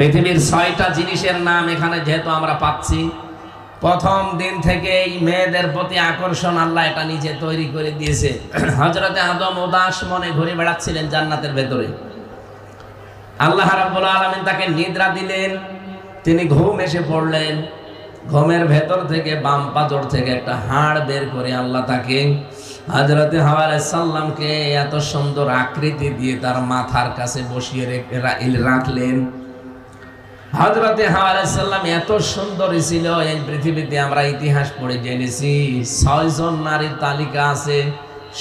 পৃথিবীর ছয়টা জিনিসের নাম এখানে যেহেতু আমরা পাচ্ছি, প্রথম দিন থেকে এই মেয়েদের প্রতি আকর্ষণ আল্লাহ এটা নিজে তৈরি করে দিয়েছে। হজরতে আদম উদাস মনে ঘুরে বেড়াচ্ছিলেন জান্নাতের ভেতরে। আল্লাহ রাব্বুল আলামিন তাকে নিদ্রা দিলেন, তিনি ঘুম এসে পড়লেন। ঘুমের ভেতর থেকে বাম পাজর থেকে একটা হাড় বের করে আল্লাহ তাকে হজরতে হাওয়ার সাল্লামকে এত সুন্দর আকৃতি দিয়ে তার মাথার কাছে বসিয়ে রেখে রাখলেন। হজরতে সাল্লাম এত সুন্দর ছিল। এই পৃথিবীতে আমরা ইতিহাস পড়ে জেনেছি, ছয়জন নারীর তালিকা আছে।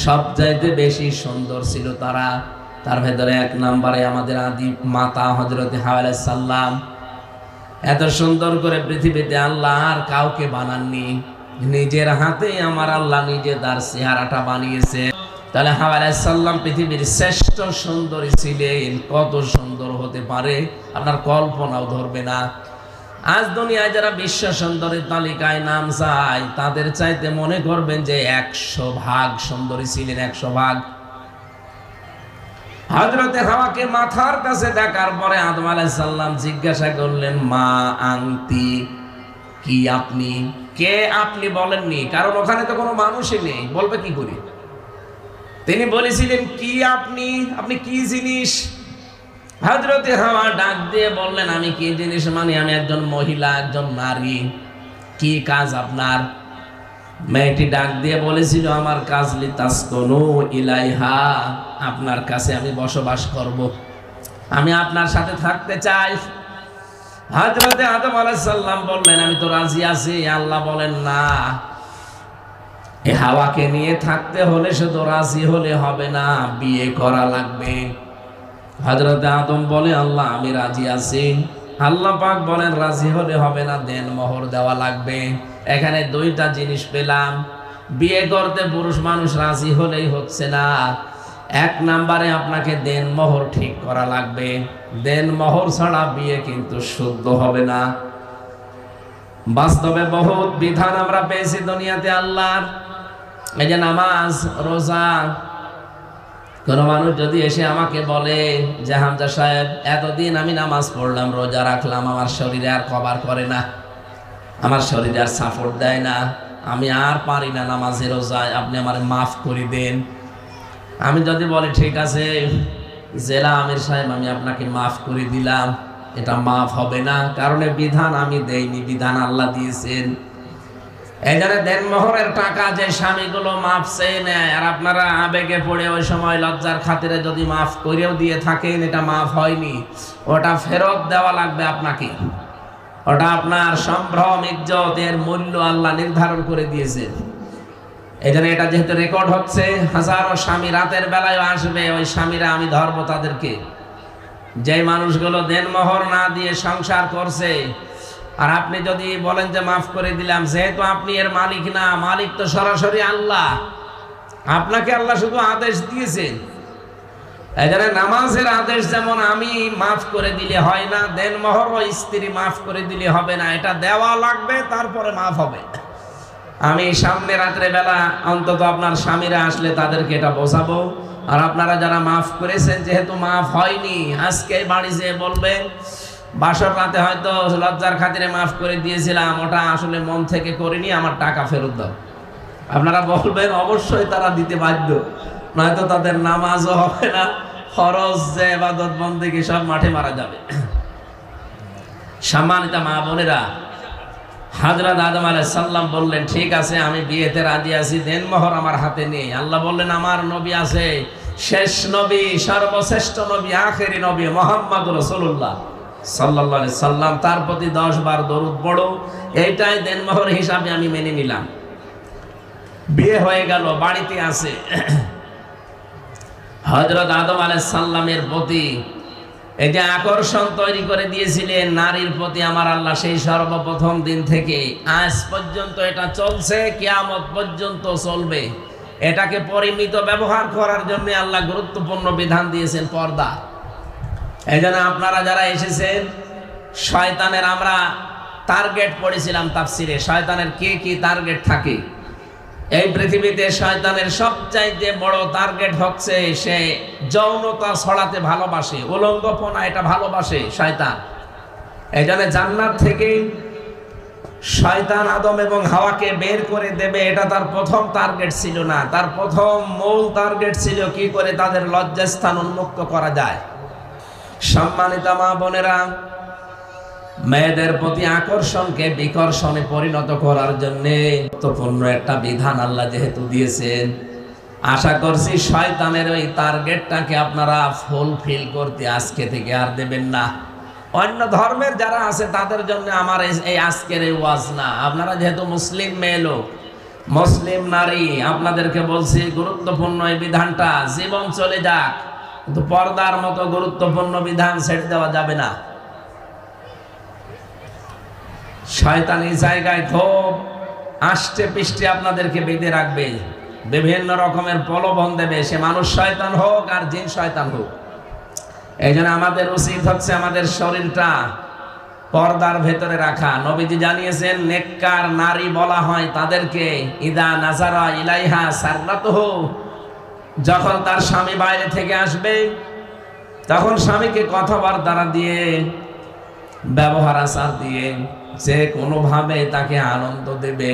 সব চাইতে বেশি সুন্দর ছিল তারা। তার ভেতরে এক নম্বরে আমাদের আদি মাতা হজরতে সাল্লাম এত সুন্দর করে পৃথিবীতে আল্লাহ আর কাউকে বানাননি। নিজের হাতে আমার আল্লাহ নিজে তার চেহারাটা বানিয়েছে। তাহলে সাল্লাম পৃথিবীর শ্রেষ্ঠ সুন্দরী ছিলেন। কত সুন্দর হতে পারে? আপনার কল্পনাও ধরবে না। আজ দুনিয়ায় যারা বিশ্ব সুন্দরীর তালিকায় নাম চায়, তাদের চাইতে মনে করবেন যে একশো ভাগ সুন্দরী ছিলেন, একশো ভাগ। হজরতে হাওয়াকে মাথার কাছে দেখার পরে আদম আলাইসাল্লাম জিজ্ঞাসা করলেন, মা আংতি কি আপনি? কে আপনি বলেননি? কারণ ওখানে তো কোনো মানুষই নেই। বলবে কি করি? তিনি বলেছিলেন, কি আপনি? আপনি কি জিনিস? হজরতে হাওয়া ডাক দিয়ে বললেন, আমি কি জিনিস মানে? আমি একজন মহিলা, একজন নারী। কি কাজ আপনার? মেয়েটি ডাক দিয়ে বলেছিল, আমার কাজ লিতাসকনু ইলাইহা, আপনার কাছে আমি বসবাস করব। আমি আপনার সাথে থাকতে চাই। হাজরতে আদম আলাইসাল্লাম বললেন, আমি তো রাজি আছি, আল্লাহ বলেন না। এ হাওয়াকে নিয়ে থাকতে হলে শুধু রাজি হলে হবে না, বিয়ে করা লাগবে। হজরত আদম বলে, আল্লাহ, আমি রাজি আছি। আল্লাহ পাক বলেন, রাজি হলে হবে না, দেন মোহর দেওয়া লাগবে। এখানে দুইটা জিনিস পেলাম। বিয়ে করতে পুরুষ মানুষ রাজি হলেই হচ্ছে না। এক নাম্বারে আপনাকে দেন মোহর ঠিক করা লাগবে। দেন মোহর ছাড়া বিয়ে কিন্তু শুদ্ধ হবে না। বাস্তবে বহুত বিধান আমরা পেয়েছি দুনিয়াতে আল্লাহর। এই যে নামাজ, রোজা, কোন মানুষ যদি এসে আমাকে বলে যে, হামজা সাহেব, এতদিন আমি নামাজ পড়লাম, রোজা রাখলাম, আমার শরীরে আর কভার করে না, আমার শরীরে আর সাপোর্ট দেয় না, আমি আর পারি না নামাজে, রোজায়, আপনি আমার মাফ করে দেন। আমি যদি বলি, ঠিক আছে, জেলা আমির সাহেব, আমি আপনাকে মাফ করে দিলাম, এটা মাফ হবে না। কারণে বিধান আমি দেইনি, বিধান আল্লাহ দিয়েছেন। এখানে দেনমোহরের টাকা যে স্বামীগুলো মাফ চেয়ে নেয়। আর আপনারা আবেগে পড়ে ওই সময় লজ্জার খাতিরে যদি মাফ করেও দিয়ে থাকেন, এটা মাফ হয়নি। ওটা ফেরত দেওয়া লাগবে আপনাকে। ওটা আপনার সম্ভ্রম, ইজ্জত, এর মূল্য আল্লাহ নির্ধারণ করে দিয়েছেন এই জন্য এটা যেহেতু রেকর্ড হচ্ছে, হাজারো স্বামী রাতের বেলায় আসবে, ওই স্বামীরা আমি ধরবো তাদেরকে। যে মানুষগুলো দেনমোহর না দিয়ে সংসার করছে আর আপনি যদি বলেন যে মাফ করে দিলাম, যেহেতু আপনি এর মালিক না, মালিক তো সরাসরি আল্লাহ। আপনাকে আল্লাহ শুধু আদেশ দিয়েছেন এখানে নামাজের আদেশ যেমন আমি মাফ করে দিলে হয় না, দেন মহর স্ত্রী মাফ করে দিলে হবে না। এটা দেওয়া লাগবে, তারপরে মাফ হবে। আমি সামনে রাত্রে বেলা অন্তত আপনার স্বামীরা আসলে তাদেরকে এটা বোঝাবো। আর আপনারা যারা মাফ করেছেন, যেহেতু মাফ হয়নি, আজকে বাড়ি যেয়ে বলবেন বাসর রাতে হয়তো লজ্জার খাতিরে মাফ করে দিয়েছিলাম, ওটা আসলে মন থেকে করিনি, আমার টাকা ফেরত দাও। আপনারা বলবেন, অবশ্যই তারা দিতে বাধ্য। নয়তো তাদের নামাজও হবে না খরচ যে এবাদত বন্দেগী সব মাঠে মারা যাবে। সম্মানিত মা বোনেরা হাজরত আদম সাল্লাম বললেন, ঠিক আছে, আমি বিয়েতে রাজি আছি, দেন মোহর আমার হাতে নেই। আল্লাহ বললেন, আমার নবী আছে, শেষ নবী, সর্বশ্রেষ্ঠ নবী, আখেরি নবী মোহাম্মদ রসুল্লাহ সাল্লাহ সাল্লাম, তার প্রতি দশ বার দরুদ পড়ো, এইটাই দেনমোহর হিসাবে আমি মেনে নিলাম। বিয়ে হয়ে গেল, বাড়িতে আছে। আদম প্রতি এই যে আকর্ষণ তৈরি করে দিয়েছিলেন, নারীর প্রতি আমার আল্লাহ সেই সর্বপ্রথম দিন থেকে, আজ পর্যন্ত এটা চলছে, কিয়ামত পর্যন্ত চলবে। এটাকে পরিমিত ব্যবহার করার জন্য আল্লাহ গুরুত্বপূর্ণ বিধান দিয়েছেন পর্দা। এই আপনারা যারা এসেছেন, শয়তানের আমরা টার্গেট পড়েছিলাম তাফসিরে। শয়তানের কি কি টার্গেট থাকে? এই পৃথিবীতে শয়তানের সবচাইতে বড় টার্গেট হচ্ছে সে যৌনতা ছড়াতে ভালোবাসে, উলঙ্গপনা এটা ভালোবাসে শয়তান। এই জন্য জান্নাত থেকে শয়তান আদম এবং হাওয়াকে বের করে দেবে, এটা তার প্রথম টার্গেট ছিল না। তার প্রথম মূল টার্গেট ছিল কি করে তাদের লজ্জাস্থান উন্মুক্ত করা যায়। সম্মানিত মা বোনেরা, মেয়েদের প্রতি আকর্ষণকে বিকর্ষণে পরিণত করার জন্য গুরুত্বপূর্ণ একটা বিধান আল্লাহ যেহেতু দিয়েছেন, আশা করছি শয়তানের ওই টার্গেটটাকে আপনারা ফুলফিল করতে আজকে থেকে আর দেবেন না। অন্য ধর্মের যারা আছে, তাদের জন্য আমার এই- আজকের এই ওয়াজ না। আপনারা যেহেতু মুসলিম মেয়ে লোক, মুসলিম নারী, আপনাদেরকে বলছি গুরুত্বপূর্ণ এই বিধানটা, জীবন চলে যাক। কিন্তু পর্দার মতো গুরুত্বপূর্ণ বিধান ছেড়ে দেওয়া যাবে না। শয়তানি জায়গায় খুব আষ্টে পিষ্টে আপনাদেরকে বেঁধে রাখবে, বিভিন্ন রকমের প্রলোভন দেবে। সে মানুষ শয়তান হোক আর জিন শয়তান হোক। এই আমাদের উচিত হচ্ছে আমাদের শরীরটা পর্দার ভেতরে রাখা। নবীজি জানিয়েছেন, নেককার নারী বলা হয় তাদেরকে, ইদা নাজারা ইলাইহা সাররাতহ যখন তার স্বামী বাইরে থেকে আসবে, তখন স্বামীকে কথাবার্তা দিয়ে, ব্যবহার আচার দিয়ে যে কোনোভাবে তাকে আনন্দ দেবে।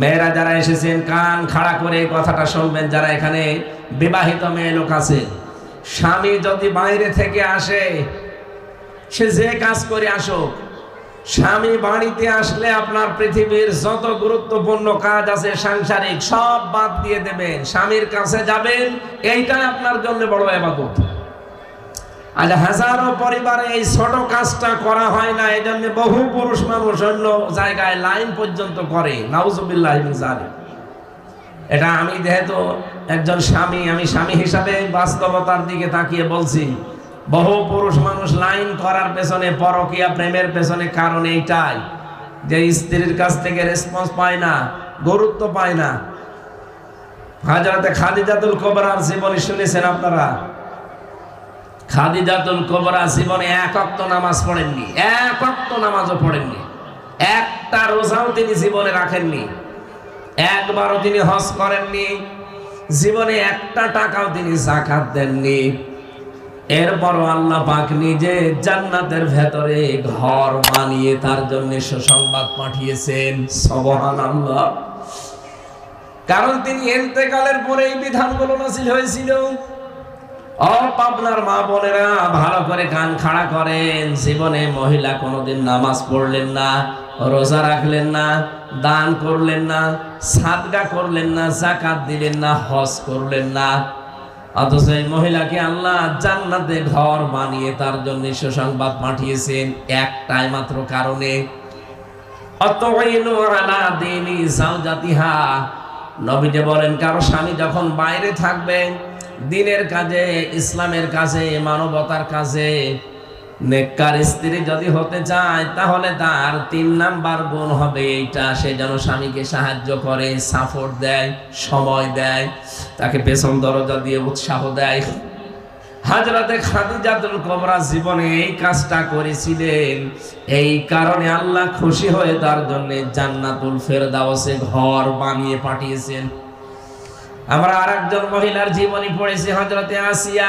মেয়েরা যারা এসেছেন, কান খাড়া করে কথাটা শুনবেন, যারা এখানে বিবাহিত মেয়ে লোক আছে, স্বামী যদি বাইরে থেকে আসে, সে যে কাজ করে আসুক স্বামী বাড়িতে আসলে আপনার পৃথিবীর যত গুরুত্বপূর্ণ কাজ আছে সাংসারিক, সব বাদ দিয়ে দেবেন। স্বামীর কাছে যাবেন, এইটাই আপনার জন্য বড় এবাদত। আজ হাজারো পরিবারে এই ছোট কাজটা করা হয় না এই জন্য বহু পুরুষ মানুষ অন্য জায়গায় লাইন পর্যন্ত করে। নাউজুবিল্লাহ এটা আমি যেহেতু একজন স্বামী, আমি স্বামী হিসাবে বাস্তবতার দিকে তাকিয়ে বলছি। বহু পুরুষ মানুষ লাইন করার পেছনে পরকিয়া প্রেমের পেছনে কারণ এইটাই যে স্ত্রীর কাছ থেকে রেসপন্স পায় না, গুরুত্ব পায় না। হাজরাতে খাদিজাতুল কোবরার জীবনী শুনেছেন আপনারা? খাদিজাতুল কোবরা জীবনে এক নামাজ পড়েননি, এক নামাজও পড়েননি। একটা রোজাও তিনি জীবনে রাখেননি। একবারও তিনি হজ করেননি। জীবনে একটা টাকাও তিনি জাকাত দেননি। এরপরও আল্লাহ পাক নিজে জান্নাতের ভেতরে ঘর বানিয়ে তার জন্য সুসংবাদ পাঠিয়েছেন। সবহান আল্লাহ কারণ তিনি এতেকালের পরে এই বিধানগুলো নাসিল হয়েছিল। পাবনার মা বোনেরা, ভালো করে কান খাড়া করেন। জীবনে মহিলা কোনোদিন নামাজ পড়লেন না, রোজা রাখলেন না, দান করলেন না, সাদগা করলেন না জাকাত দিলেন না, হজ করলেন না। অথচ এই মহিলাকে আল্লাহ জান্নাতে ঘর বানিয়ে তার জন্য সুসংবাদ পাঠিয়েছেন একটাই মাত্র কারণে। নবীতে বলেন, কারও স্বামী যখন বাইরে থাকবে, দিনের কাজে, ইসলামের কাজে, মানবতার কাজে নেককার স্ত্রী যদি হতে চায়, তাহলে তার তিন নাম্বার গুণ হবে এইটা। সে যেন স্বামীকে সাহায্য করে সাপোর্ট দেয়, সময় দেয়, তাকে পেছন দরজা দিয়ে উৎসাহ দেয়। হাজরাতে খাদিজাতুল কবরা জীবনে এই কাজটা করেছিলেন। এই কারণে আল্লাহ খুশি হয়ে তার জন্য জান্নাতুল ফেরদাউসে ঘর বানিয়ে পাঠিয়েছেন। আমরা আর একজন মহিলার জীবনী পড়েছি হজরতে আসিয়া।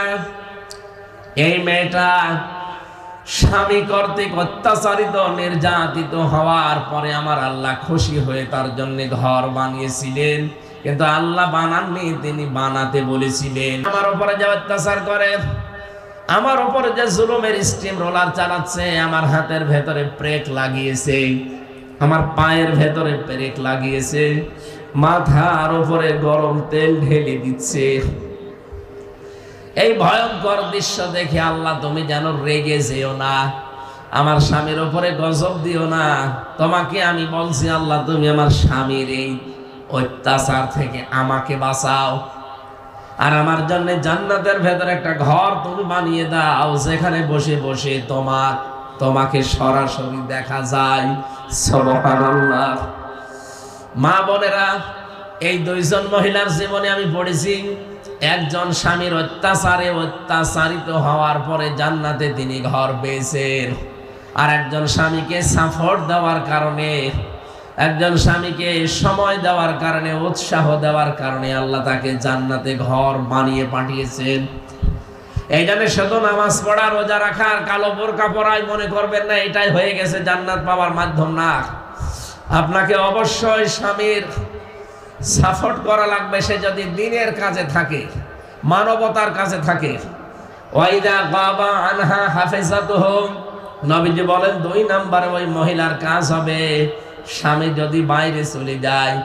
এই মেয়েটা স্বামী কর্তৃক অত্যাচারিত, নির্যাতিত হওয়ার পরে আমার আল্লাহ খুশি হয়ে তার জন্য ঘর বানিয়েছিলেন। কিন্তু আল্লাহ বানাননি, তিনি বানাতে বলেছিলেন। আমার উপরে যে অত্যাচার করে, আমার উপরে যে জুলুমের স্টিম রোলার চালাচ্ছে, আমার হাতের ভেতরে ব্রেক লাগিয়েছে, আমার পায়ের ভেতরে ব্রেক লাগিয়েছে, মাথার উপরে গরম তেল ঢেলে দিচ্ছে। এই ভয়ঙ্কর দৃশ্য দেখে আল্লাহ, তুমি যেন রেগে যেও না। আমার স্বামীর ওপরে গজব দিও না। তোমাকে আমি বলছি, আল্লাহ, তুমি আমার স্বামীর এই অত্যাচার থেকে আমাকে বাঁচাও। আর আমার জন্য জান্নাতের ভেতরে একটা ঘর তুমি বানিয়ে দাও, যেখানে বসে বসে তোমার, তোমাকে সরাসরি দেখা যায়। মা বোনেরা, এই দুইজন মহিলার জীবনে আমি পড়েছি একজন স্বামীর অত্যাচারে অত্যাচারিত হওয়ার পরে জান্নাতে তিনি ঘর পেয়েছেন। আর একজন স্বামীকে সাপোর্ট দেওয়ার কারণে, একজন স্বামীকে সময় দেওয়ার কারণে, উৎসাহ দেওয়ার কারণে আল্লাহ তাকে জান্নাতে ঘর বানিয়ে পাঠিয়েছেন। এই জন্য শুধু নামাজ পড়া, রোজা রাখার, কালো বোরকা পড়াই মনে করবেন না, এটাই হয়ে গেছে জান্নাত পাওয়ার মাধ্যম না। আপনাকে অবশ্যই স্বামীর সাপোর্ট করা লাগবে, সে যদি দিনের কাজে থাকে, মানবতার কাজে থাকে। ওয়াইদা বাবা আনহা হাফেজাতুহু নবীজি বলেন, দুই নাম্বারে ওই মহিলার কাজ হবে, স্বামী যদি বাইরে চলে যায়,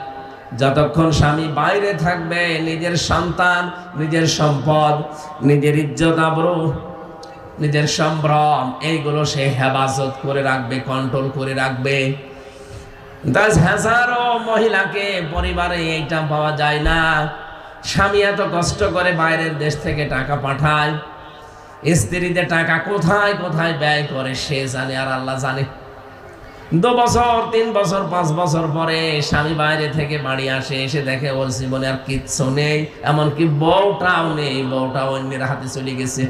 যতক্ষণ স্বামী বাইরে থাকবে, নিজের সন্তান, নিজের সম্পদ, নিজের ইজ্জত, আবরু, নিজের সম্ভ্রম, এইগুলো সে হেফাজত করে রাখবে কন্ট্রোল করে রাখবে। দশ হাজারো মহিলাকে পরিবারে এইটা পাওয়া যায় না। স্বামী এত কষ্ট করে বাইরের দেশ থেকে টাকা পাঠায়। স্ত্রীদের টাকা কোথায় কোথায় ব্যয় করে সে জানে আর আল্লাহ জানে। দু বছর, তিন বছর, পাঁচ বছর পরে স্বামী বাইরে থেকে বাড়ি আসে, এসে দেখে ওর জীবনে আর কিচ্ছু নেই, এমনকি বউটাও নেই বউটা অন্যের হাতে চলে গেছে।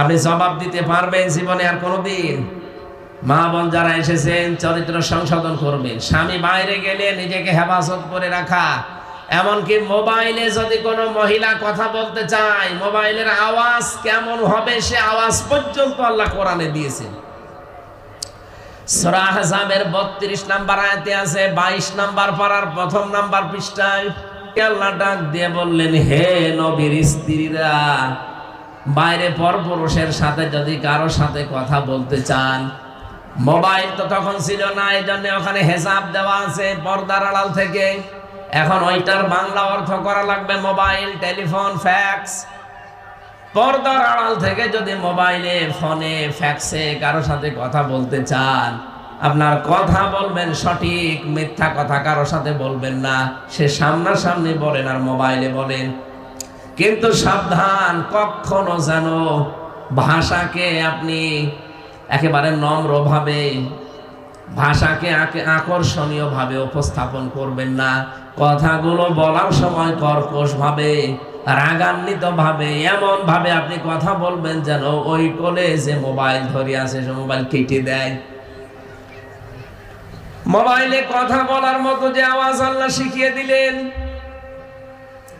আপনি জবাব দিতে পারবেন জীবনে আর কোনোদিন। মা বোন যারা এসেছেন, চরিত্র সংশোধন করবেন। স্বামী বাইরে গেলে নিজেকে হেফাজত করে রাখা। এমনকি মোবাইলে যদি কোনো মহিলা কথা বলতে চায়, মোবাইলের আওয়াজ কেমন হবে সে আওয়াজ পর্যন্ত আল্লাহ কোরআনে দিয়েছেন। সূরা আহজাবের 32 নাম্বার আয়াতে আছে 22 নাম্বার পারার প্রথম নাম্বার পৃষ্ঠায় আল্লাহ ডাক দিয়ে বললেন, হে নবীর স্ত্রীরা, বাইরে পরপুরুষের সাথে যদি কারও সাথে কথা বলতে চান মোবাইল তো তখন ছিল না এই জন্য ওখানে হেসাব দেওয়া আছে পর্দার আড়াল থেকে। এখন ওইটার বাংলা অর্থ করা লাগবে, মোবাইল, টেলিফোন, ফ্যাক্স। পর্দার আড়াল থেকে যদি মোবাইলে, ফোনে, ফ্যাক্সে কারও সাথে কথা বলতে চান, আপনার কথা বলবেন সঠিক, মিথ্যা কথা কারও সাথে বলবেন না, সে সামনাসামনি বলেন আর মোবাইলে বলেন। কিন্তু সাবধান, কখনো যেন ভাষাকে আপনি একেবারে নম্রভাবে ভাষাকে আকে- আকর্ষণীয়ভাবে উপস্থাপন করবেন না। কথাগুলো বলার সময় কর্কশ ভাবে রাগান্বিত ভাবে এমন ভাবে আপনি কথা বলবেন যেন ওই কোলে যে মোবাইল ধরে আছে, সে মোবাইল কেটে দেয়। মোবাইলে কথা বলার মতো যে আওয়াজ আল্লাহ শিখিয়ে দিলেন,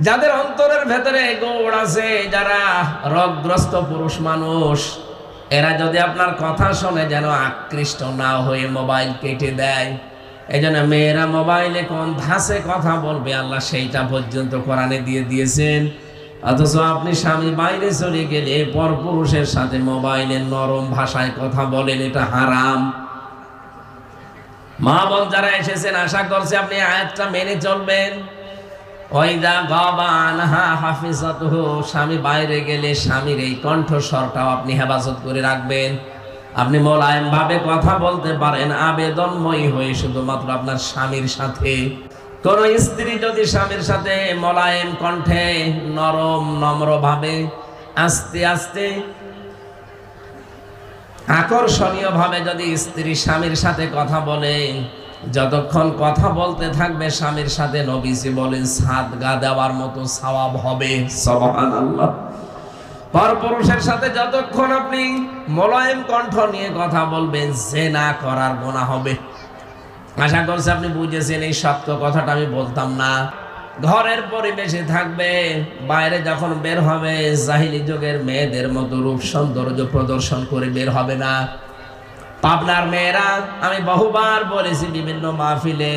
যাদের অন্তরের ভেতরে গোড় আছে, যারা রোগগ্রস্ত পুরুষ মানুষ এরা যদি আপনার কথা শোনে যেন আকৃষ্ট না হয়ে মোবাইল কেটে দেয় এই জন্য মেয়েরা মোবাইলে কোন ধাসে কথা বলবে আল্লাহ সেইটা পর্যন্ত কোরআনে দিয়ে দিয়েছেন। অথচ আপনি স্বামী বাইরে চলে গেলে পর পুরুষের সাথে মোবাইলে নরম ভাষায় কথা বলেন, এটা হারাম। মা বোন যারা এসেছেন, আশা করছে আপনি আয়াতটা মেনে চলবেন। স্বামী বাইরে গেলে স্বামীর এই কণ্ঠস্বরটাও আপনি হেফাজত করে রাখবেন। আপনি মোলায়েম ভাবে কথা বলতে পারেন, আবেদনময়ী হয়ে শুধুমাত্র আপনার স্বামীর সাথে। কোন স্ত্রী যদি স্বামীর সাথে মোলায়েম কণ্ঠে নরম নম্র ভাবে আস্তে আস্তে আকর্ষণীয় ভাবে যদি স্ত্রী স্বামীর সাথে কথা বলে যতক্ষণ কথা বলতে থাকবে স্বামীর সাথে, নবীজি বলেন, সাত গা দেওয়ার মতো সওয়াব হবে। সুবহানাল্লাহ। পরপুরুষের সাথে যতক্ষণ আপনি মোলায়েম কণ্ঠ নিয়ে কথা বলবেন, জেনা করার গোনা হবে। আশা করছি আপনি বুঝেছেন, এই শক্ত কথাটা আমি বলতাম না। ঘরের পরিবেশে থাকবে, বাইরে যখন বের হবে, জাহিলি যুগের মেয়েদের মতো রূপ সৌন্দর্য প্রদর্শন করে বের হবে না। পাবনার মেয়েরা, আমি বহুবার বলেছি বিভিন্ন মাহফিলে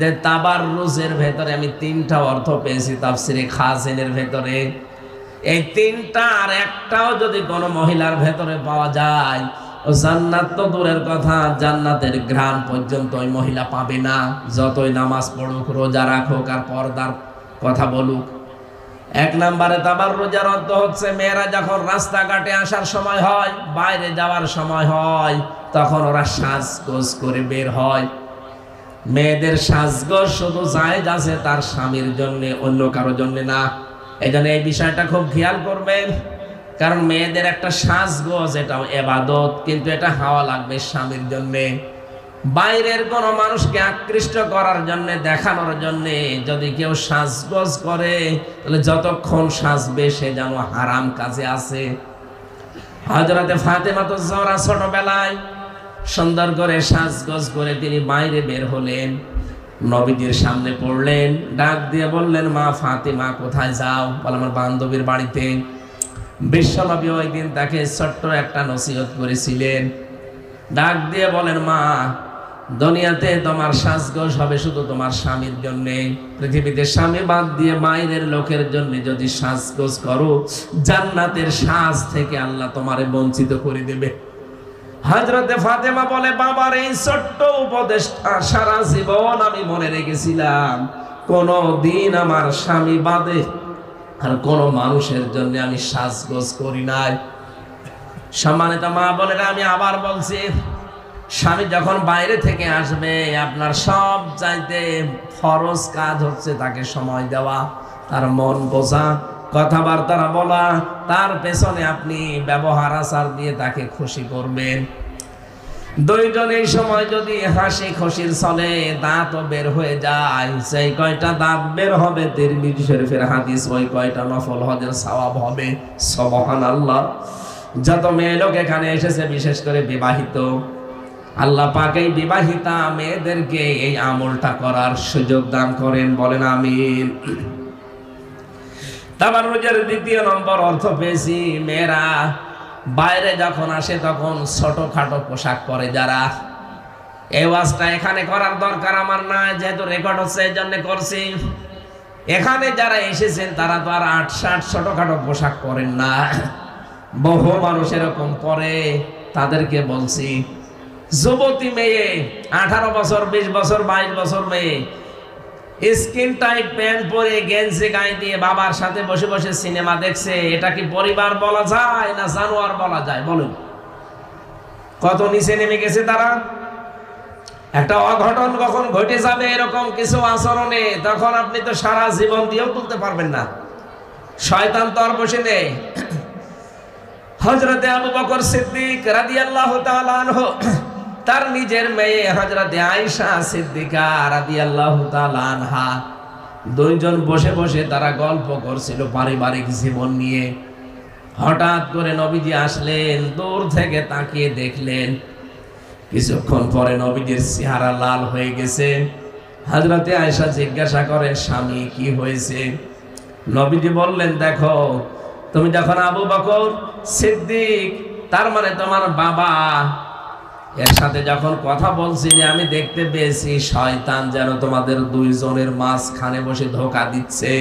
যে তাবার রুজের ভেতরে আমি তিনটা অর্থ পেয়েছি, তাফসিরে খাসেনের ভেতরে। এই তিনটা আর একটাও যদি কোনো মহিলার ভেতরে পাওয়া যায়, ও জান্নাত তো দূরের কথা, জান্নাতের ঘ্রাণ পর্যন্ত ওই মহিলা পাবে না। যতই নামাজ পড়ুক, রোজা রাখুক আর পর্দার কথা বলুক। এক নম্বরে তাবার রোজার অর্থ হচ্ছে, মেয়েরা যখন রাস্তাঘাটে আসার সময় হয়, বাইরে যাওয়ার সময় হয় তখন ওরা সাজগোজ করে বের হয়। মেয়েদের সাজগোজ শুধু জায়েজ আছে তার স্বামীর জন্য, অন্য কারোর জন্য না। এই এই বিষয়টা খুব খেয়াল করবেন। কারণ মেয়েদের একটা সাজগোজ, এটা এবাদত, কিন্তু এটা হাওয়া লাগবে স্বামীর জন্যে। বাইরের কোন মানুষকে আকৃষ্ট করার জন্য, দেখানোর জন্য যদি কেউ সাজগোজ করে, তাহলে যতক্ষণ সাজবে সে যেন হারাম কাজে আছে। হজরতে ফাতেমা তো জরা ছোটবেলায় সুন্দর করে সাজগোজ করে তিনি বাইরে বের হলেন। নবীজির সামনে পড়লেন, ডাক দিয়ে বললেন, মা ফাতেমা, কোথায় যাও? বলে, আমার বান্ধবীর বাড়িতে। বিশ্বনবী ওই দিন তাকে ছোট্ট একটা নসিহত করেছিলেন। ডাক দিয়ে বলেন, মা, দুনিয়াতে তোমার সাজগোজ হবে শুধু তোমার স্বামীর জন্য। পৃথিবীতে স্বামী বাদ দিয়ে মায়ের লোকের জন্য যদি সাজগোজ করো, জান্নাতের সাজ থেকে আল্লাহ তোমারে বঞ্চিত করে দেবে। হজরতে ফাতেমা বলে, বাবার এই ছোট্ট উপদেশটা সারা জীবন আমি মনে রেখেছিলাম। কোনো দিন আমার স্বামী বাদে আর কোনো মানুষের জন্য আমি সাজগোজ করি নাই। সম্মানিত মা বোনেরা, আমি আবার বলছি, স্বামী যখন বাইরে থেকে আসবে, আপনার সব চাইতে ফরজ কাজ হচ্ছে তাকে সময় দেওয়া, তার মন বোঝা। কথাবার্তা বলা তার পেছনে আপনি ব্যবহার আচার দিয়ে তাকে খুশি করবেন। দুইজন এই সময় যদি হাসি খুশির চলে দাঁতও বের হয়ে যায় সেই কয়টা দাঁত বের হবে তিরমিজি শরীফের হাদিস, ওই কয়টা নফল হজের সওয়াব হবে। সবহান আল্লাহ যত মেয়ে লোক এখানে এসেছে, বিশেষ করে বিবাহিত, আল্লাহ পাক এই বিবাহিতা মেয়েদেরকে এই আমলটা করার সুযোগ দান করেন, বলেন আমিন। তারপর রোজের দ্বিতীয় নম্বর অর্থ পেয়েছি মেয়েরা। বাইরে যখন আসে তখন ছোটখাটো পোশাক পরে যারা। এই ওয়াজটা এখানে করার দরকার আমার না যেহেতু রেকর্ড হচ্ছে এই জন্য করছি। এখানে যারা এসেছেন, তারা তো আর আট ষাট ছোটখাটো পোশাক পরেন না। বহু মানুষ এরকম পরে, তাদেরকে বলছি, যুবতী মেয়ে, আঠারো বছর, বিশ বছর, বাইশ বছর মেয়ে স্কিন টাইট, প্যান্ট পরে গেঞ্জি গায়ে দিয়ে বাবার সাথে বসে বসে সিনেমা দেখছে, এটা কি পরিবার বলা যায় না জানোয়ার বলা যায়? বলুন। কত নিচে নেমে গেছে তারা? একটা অঘটন কখন ঘটে যাবে এরকম কিছু আচরণে, তখন আপনি তো সারা জীবন দিয়েও তুলতে পারবেন না। শয়তান তো আর বসে নেই। হজরতে আবু বকর সিদ্দিক রাদিয়াল্লাহু তাআলা আনহু তার নিজের মেয়ে হজরতে আয়েশা সিদ্দিকা রাদিয়াল্লাহু তাআলা আনহা। দুইজন বসে বসে তারা গল্প করছিল পারিবারিক জীবন নিয়ে। হঠাৎ করে নবীজি আসলেন, দূর থেকে তাকিয়ে দেখলেন। কিছুক্ষণ পরে নবীজির চেহারা লাল হয়ে গেছে। হাজরতে আয়েশা জিজ্ঞাসা করেন স্বামী, কি হয়েছে? নবীজি বললেন, দেখো, তুমি যখন আবু বকর সিদ্দিক, তার মানে তোমার বাবা এর সাথে যখন কথা বলছি আমি দেখতে পেয়েছি, শয়তান যেন তোমাদের দুইজনের মাঝখানে বসে ধোকা দিচ্ছে।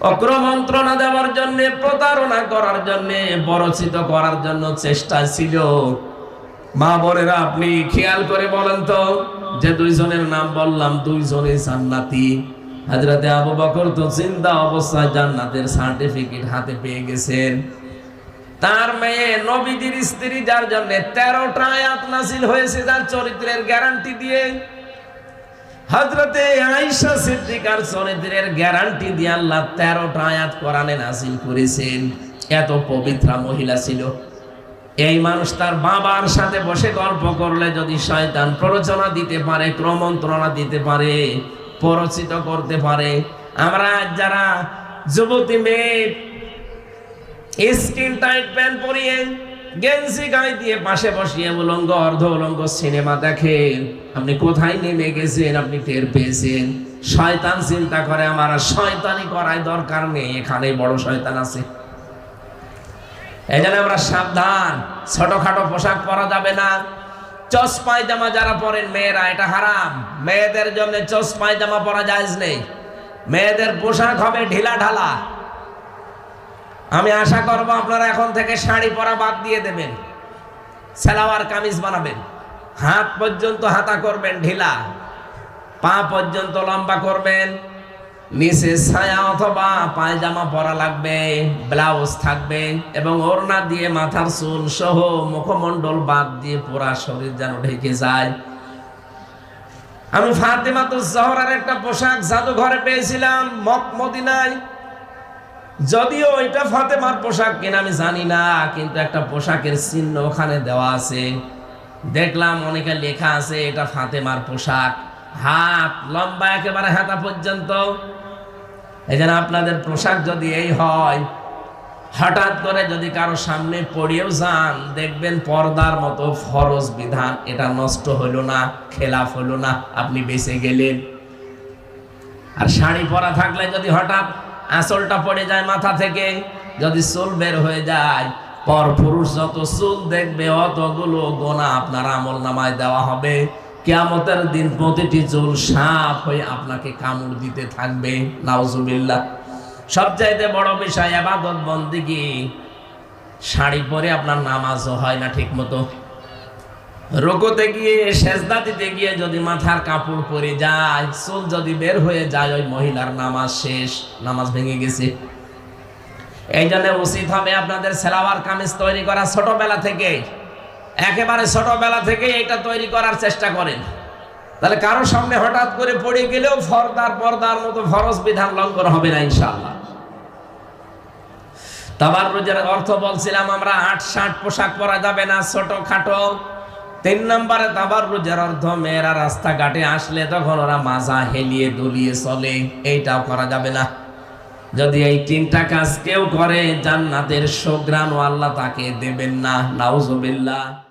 অক্রমন্ত্রণা দেওয়ার জন্য, প্রতারণা করার জন্য, বরচিত করার জন্য চেষ্টা ছিল। মা বোনেরা, আপনি খেয়াল করে বলেন তো, যে দুইজনের নাম বললাম দুইজনে জান্নাতি। হাজরাতে আবু বকর তো চিন্তা অবস্থায় জান্নাতের সার্টিফিকেট হাতে পেয়ে গেছেন। তার মেয়ে নবীজির স্ত্রী, যার জন্য তেরোটা আয়াত নাসিল হয়েছে যার চরিত্রের গ্যারান্টি দিয়ে। হজরতে আয়েশা সিদ্দিকার চরিত্রের গ্যারান্টি দিয়ে আল্লাহ তেরোটা আয়াত কোরআনে নাসিল করেছেন। এত পবিত্রা মহিলা ছিল। এই মানুষ তার বাবার সাথে বসে গল্প করলে যদি শয়তান প্ররোচনা দিতে পারে ক্রমন্ত্রণা দিতে পারে, পরচিত করতে পারে, আমরা যারা যুবতী মেয়ে স্কিন টাইট প্যান্ট পরিয়ে গেঞ্জি গায়ে দিয়ে পাশে বসিয়ে উলঙ্গ, অর্ধ উলঙ্গ সিনেমা দেখেন আপনি কোথায় নেমে গেছেন, আপনি টের পেয়েছেন? শয়তান চিন্তা করে, আমার শয়তানি করায় দরকার নেই, এখানে বড় শয়তান আছে। জন্য আমরা সাবধান, ছোটখাটো পোশাক পরা যাবে না। চস পায়জামা যারা পরেন, মেয়েরা, এটা হারাম। মেয়েদের জন্য চস পায়জামা পরা যায় নেই। মেয়েদের পোশাক হবে ঢিলা ঢালা। আমি আশা করব আপনারা এখন থেকে শাড়ি পরা বাদ দিয়ে দেবেন সেলাওয়ার কামিজ বানাবেন। হাত পর্যন্ত হাতা করবেন ঢিলা, পা পর্যন্ত লম্বা করবেন, নিচে ছায়া অথবা পায়জামা পরা লাগবে, ব্লাউজ থাকবে এবং ওড়না দিয়ে মাথার চুল সহ মুখমণ্ডল বাদ দিয়ে পুরা শরীর যেন ঢেকে যায়। আমি ফাতেমা তো জহরার একটা পোশাক জাদুঘরে পেয়েছিলাম মক মদিনায়। যদিও এটা ফাতেমার পোশাক কিনা আমি জানি না, কিন্তু একটা পোশাকের চিহ্ন ওখানে দেওয়া আছে। দেখলাম অনেকে লেখা আছে এটা ফাতেমার পোশাক। হাত লম্বা একেবারে হাতা পর্যন্ত। এই আপনাদের পোশাক যদি এই হয়, হঠাৎ করে যদি কারও সামনে পড়িয়েও যান, দেখবেন পর্দার মতো ফরজ বিধান, এটা নষ্ট হলো না, খেলাফ হলো না, আপনি বেঁচে গেলেন। আর শাড়ি পরা থাকলে যদি হঠাৎ আঁচলটা পড়ে যায় মাথা থেকে। যদি চুল বের হয়ে যায়, পর পুরুষ যত চুল দেখবে, অতগুলো গোনা আপনার আমল নামায় দেওয়া হবে। কেয়ামতের দিন প্রতিটি চুল সাপ হয়ে আপনাকে কামড় দিতে থাকবে। নাউজুবিল্লাহ। সবচাইতে বড় বিষয়, আবাদত বন্দিগি। শাড়ি পরে আপনার নামাজও হয় না ঠিক মতো রোকোতে গিয়ে সেজদা দিতে গিয়ে যদি মাথার কাপড় পরে যায়, চুল যদি বের হয়ে যায়, ওই মহিলার নামাজ শেষ, নামাজ ভেঙে গেছে। এই জন্য উচিত হবে আপনাদের সেলাওয়ার কামিজ তৈরি করা ছোটবেলা থেকে। একেবারে ছোটবেলা থেকে এটা তৈরি করার চেষ্টা করেন। তাহলে কারোর সামনে হঠাৎ করে পড়ে গেলেও ফর্দার পর্দার মতো ফরজ বিধান লঙ্ঘন হবে না ইনশাআল্লাহ। তাবার রোজের অর্থ বলছিলাম আমরা আট ষাট পোশাক পরা যাবে না ছোট খাটো তিন নম্বরে তাবার রোজার অর্ধ মেয়েরা রাস্তাঘাটে আসলে তখন ওরা মাজা হেলিয়ে দলিয়ে চলে। এইটাও করা যাবে না। যদি এই তিনটা কাজ কেউ করে, জান্নাতের সোগ্রান আল্লাহ তাকে দেবেন না। নাউজুবিল্লাহ।